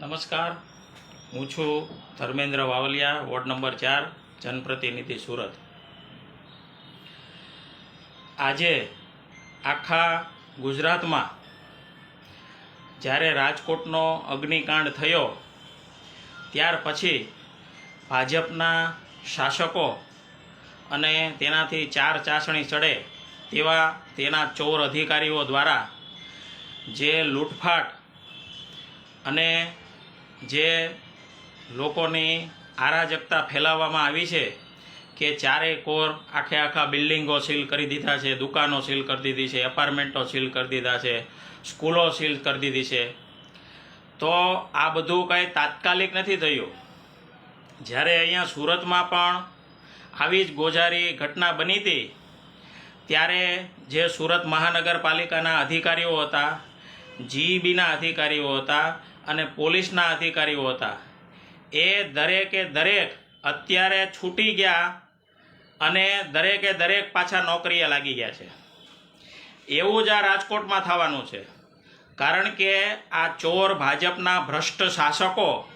નમસ્કાર. હું છું ધર્મેન્દ્ર વાવલિયા, વોર્ડ નંબર ચાર, જનપ્રતિનિધિ સુરત. આજે આખા ગુજરાતમાં જ્યારે રાજકોટનો અગ્નિકાંડ થયો, ત્યાર પછી ભાજપના શાસકો અને તેનાથી ચાર ચાસણી ચડે તેવા તેના ચોર અધિકારીઓ દ્વારા જે લૂંટફાટ અને જે લોકોની અરાજકતા ફેલાવવામાં આવી છે કે ચારે કોર આખે આખા બિલ્ડિંગો સીલ કરી દીધા છે, દુકાનો સીલ કરી દીધી છે એપાર્ટમેન્ટો સીલ કરી દીધા છે, સ્કૂલો સીલ કરી દીધી છે. તો આ બધું કંઈ તાત્કાલિક નથી થયું. જ્યારે અહીંયા સુરતમાં પણ આવી જ ગોજારી ઘટના બની હતી, ત્યારે જે સુરત મહાનગરપાલિકાના અધિકારીઓ હતા જીઈબીના અધિકારીઓ હતા અને પોલીસના અધિકારીઓ હતા. એ દરેકે દરેક અત્યારે છૂટી ગયા અને દરેકે દરેક પાછા નોકરીએ લાગી ગયા છે. એવું જ આ રાજકોટમાં થવાનું છે. કારણ કે આ ચોર ભાજપના ભ્રષ્ટ શાસકો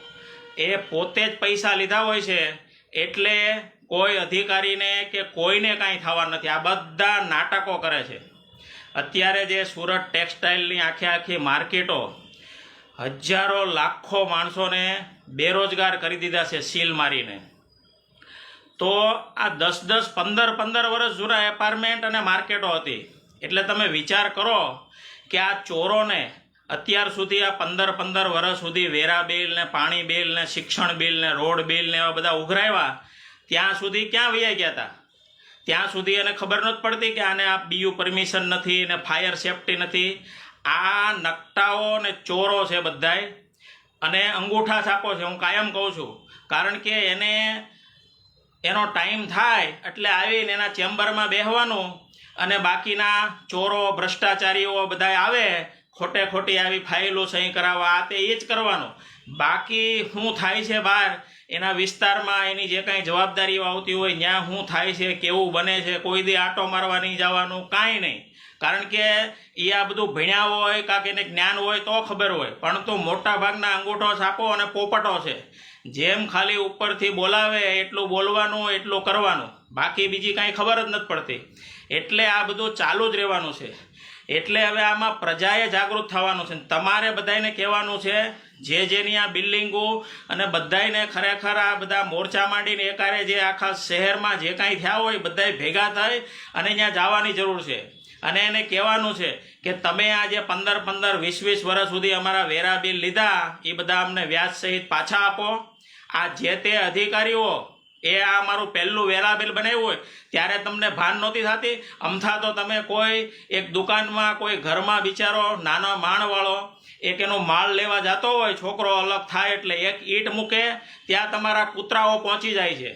એ પોતે જ પૈસા લીધા હોય છે એટલે કોઈ અધિકારીને કે કોઈને કાંઈ થવા નથી. આ બધા નાટકો કરે છે. અત્યારે જે સુરત ટેક્સટાઇલની આખી આખી માર્કેટો હજારો લાખો માણસોને બેરોજગાર કરી દીધા છે સીલ મારીને. તો આ દસ દસ પંદર પંદર વર્ષ જૂના એપાર્ટમેન્ટ અને માર્કેટો હતી. એટલે તમે વિચાર કરો કે આ ચોરોને અત્યાર સુધી આ પંદર પંદર વર્ષ સુધી વેરા બિલ ને પાણી બિલ ને શિક્ષણ બિલ ને રોડ બિલ ને એવા બધા ઉઘરાવ્યા, ત્યાં સુધી ક્યાં વૈયા ગયા હતા ત્યાં સુધી એને ખબર નથી પડતી કે આને આ બીયુ પરમિશન નથી ને ફાયર સેફટી નથી. આ નકટાઓ ને ચોરો છે બધાય. અને અંગૂઠા છાપો છે, હું કાયમ કહું છું. કારણ કે એને, એનો ટાઈમ થાય એટલે આવીને એના ચેમ્બરમાં બેસવાનું અને બાકીના ચોરો, ભ્રષ્ટાચારીઓ બધા આવે, ખોટે ખોટી આવી ફાઇલો સહી કરાવવા, આ તે એ જ કરવાનું. બાકી શું થાય છે બહાર, એના વિસ્તારમાં એની જે કાંઈ જવાબદારીઓ આવતી હોય ત્યાં શું થાય છે, કેવું બને છે, કોઈ દી આટો મારવા નહીં જવાનું, કાંઈ નહીં. કારણ કે એ આ બધું ભણ્યા હોય કાંક એને જ્ઞાન હોય તો ખબર હોય. પરંતુ મોટા ભાગના અંગૂઠો છાપો અને પોપટો છે. જેમ ખાલી ઉપરથી બોલાવે એટલું બોલવાનું, એટલું કરવાનું. બાકી બીજી કાંઈ ખબર જ નથી પડતી. એટલે આ બધું ચાલુ જ રહેવાનું છે. એટલે હવે આમાં પ્રજાએ જાગૃત થવાનું છે. તમારે બધાને કહેવાનું છે, જે જેની આ બિલ્ડિંગો અને બધાને ખરેખર આ બધા મોરચા માંડીને એકારે જે આખા શહેરમાં જે કાંઈ થયા હોય બધાય ભેગા થાય અને ત્યાં જવાની જરૂર છે. અને એને કહેવાનું છે કે તમે આ જે પંદર પંદર વીસ વીસ વર્ષ સુધી અમારા વેરા બિલ લીધા, એ બધા અમને વ્યાજ સહિત પાછા આપો. આ જે તે અધિકારીઓ, એ આ અમારું પહેલું વેરા બિલ બનાવ્યું હોય, ત્યારે તમને ભાન નહોતી થતી? અમથા તો તમે કોઈ એક દુકાનમાં, કોઈ ઘરમાં બિચારો, નાનો માણવાળો, એક એનો માલ લેવા જતો હોય, છોકરો અલગ થાય એટલે એક ઈંટ મૂકે, ત્યાં તમારા કૂતરાઓ પહોંચી જાય છે.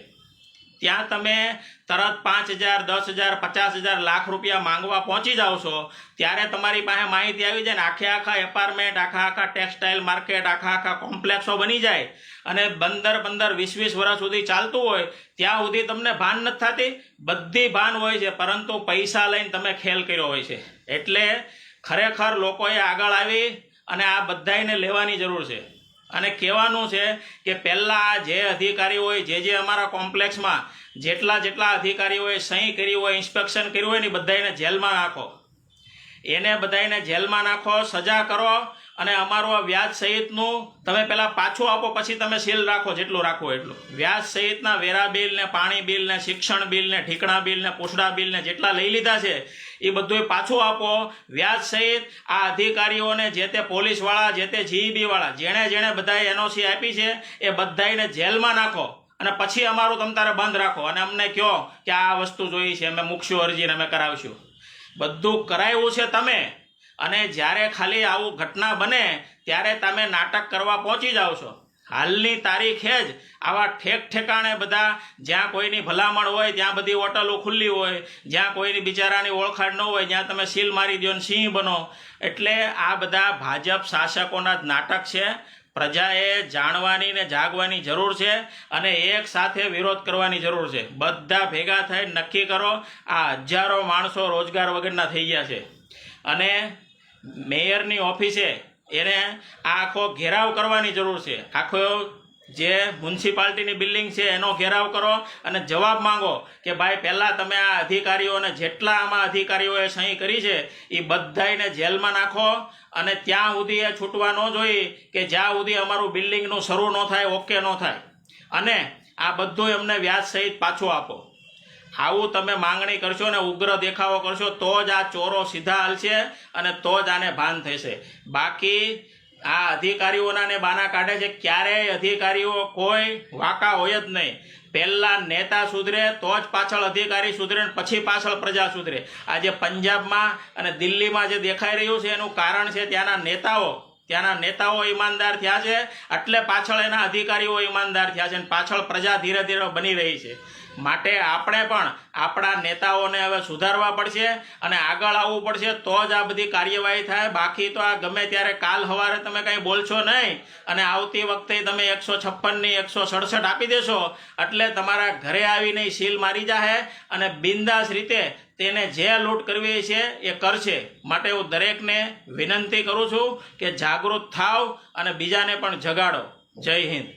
ત્યાં તમે તરત પાંચ હજાર, દસ હજાર, પચાસ હજાર લાખ રૂપિયા માંગવા પહોંચી જાઓ છો, ત્યારે તમારી પાસે માહિતી આવી જાય ને આખે આખા એપાર્ટમેન્ટ આખા આખા ટેક્સટાઇલ માર્કેટ આખા આખા કોમ્પ્લેક્સો બની જાય. અને પંદર પંદર વીસ વીસ વર્ષ સુધી ચાલતું હોય, ત્યાં સુધી તમને ભાન નથી થતી, બધી ભાન હોય છે, પરંતુ પૈસા લઈને તમે ખેલ કર્યો હોય છે. એટલે ખરેખર લોકોએ આગળ આવી અને આ બધાને લેવાની જરૂર છે. અને કહેવાનું છે કે પહેલાં જે અધિકારીઓએ જે જે અમારા કોમ્પ્લેક્સમાં જેટલા જેટલા અધિકારીઓએ સહી કરી હોય, ઇન્સ્પેક્શન કર્યું હોય ને બધાને જેલમાં નાખો. એને બધાને જેલમાં નાખો, સજા કરો અને અમારું આ વ્યાજ સહિતનું તમે પહેલાં પાછું આપો, પછી તમે સીલ રાખો, જેટલું રાખો એટલું. વ્યાજ સહિતના વેરા બિલ ને પાણી બિલ ને શિક્ષણ બિલ ને ઠીકણા બિલ બિલને બિલ ને જેટલા લઈ લીધા છે, એ બધું પાછું આપો. વ્યાજ સહિત આ અધિકારીઓને જે તે પોલીસવાળા, જે તે જીઈબીવાળા, જેણે જેણે બધાએ એનઓસી આપી છે, એ બધાને જેલમાં નાખો અને પછી અમારું તમ તારે બંધ રાખો. અને અમને કહો કે આ વસ્તુ જોઈ છે, અમે મૂકશું અરજીને, અમે કરાવશું. બધું કરાવ્યું છે તમે. અને જ્યારે ખાલી આવું ઘટના બને, ત્યારે તમે નાટક કરવા પહોંચી જાઓ છો. હાલની તારીખે જ આવા ઠેક ઠેકાણે બધા, જ્યાં કોઈની ભલામણ હોય, ત્યાં બધી હોટલો ખુલ્લી હોય, જ્યાં કોઈની બિચારાની ઓળખાણ ન હોય જ્યાં તમે સીલ મારી દો સિંહ બનો. એટલે આ બધા ભાજપ શાસકોના જ નાટક છે. પ્રજાએ જાણવાની ને જાગવાની જરૂર છે અને એક સાથે વિરોધ કરવાની જરૂર છે. બધા ભેગા થઈ નક્કી કરો, આ હજારો માણસો રોજગાર વગરના થઈ ગયા છે. અને મેયરની ઓફિસે એને આ આખો ઘેરાવ કરવાની જરૂર છે. આખો જે મ્યુનિસિપાલિટીની બિલ્ડિંગ છે એનો ઘેરાવ કરો અને જવાબ માંગો કે ભાઈ, પહેલાં તમે આ અધિકારીઓને જેટલા આમાં અધિકારીઓએ સહી કરી છે એ બધાયને જેલમાં નાખો અને ત્યાં સુધી એ છૂટવા ન જોઈએ કે જ્યાં સુધી અમારું બિલ્ડિંગનું શરૂ ન થાય, ઓકે ન થાય. અને આ બધું એમને વ્યાજ સહિત પાછું આપો. આવું તમે માંગણી કરશો ને ઉગ્ર દેખાવો કરશો, તો જ આ ચોરો સીધા હાલશે અને તો જ આને ભાન થશે. બાકી આ અધિકારીઓના ને બાના કાઢે છે, ક્યારેય અધિકારીઓ કોઈ વાંકા હોય જ નહીં. પહેલાં નેતા સુધરે, તો જ પાછળ અધિકારી સુધરે ને પછી પાછળ પ્રજા સુધરે. આજે પંજાબમાં અને દિલ્હીમાં જે દેખાઈ રહ્યું છે, એનું કારણ છે ત્યાંના નેતાઓ. ત્યાંના નેતાઓ ઈમાનદાર થયા છે, એટલે પાછળ એના અધિકારીઓ ઈમાનદાર થયા છે અને પાછળ પ્રજા ધીરે ધીરે બની રહી છે. માટે આપણે પણ આપણા નેતાઓને હવે સુધારવા પડશે અને આગળ આવવું પડશે તો જ આ બધી કાર્યવાહી થાય. બાકી તો આ ગમે ત્યારે કાલ સવારે તમે કંઈ બોલશો નહીં અને આવતી વખતે તમે એકસો છપ્પનની, એકસો સડસઠ આપી દેશો એટલે તમારા ઘરે આવીને સીલ મારી જાહે અને બિંદાસ રીતે તેને જે લૂંટ કરવી છે એ કરશે. માટે હું દરેકને વિનંતી કરું છું કે જાગૃત થાવ અને બીજાને પણ જગાડો. જય હિન્દ.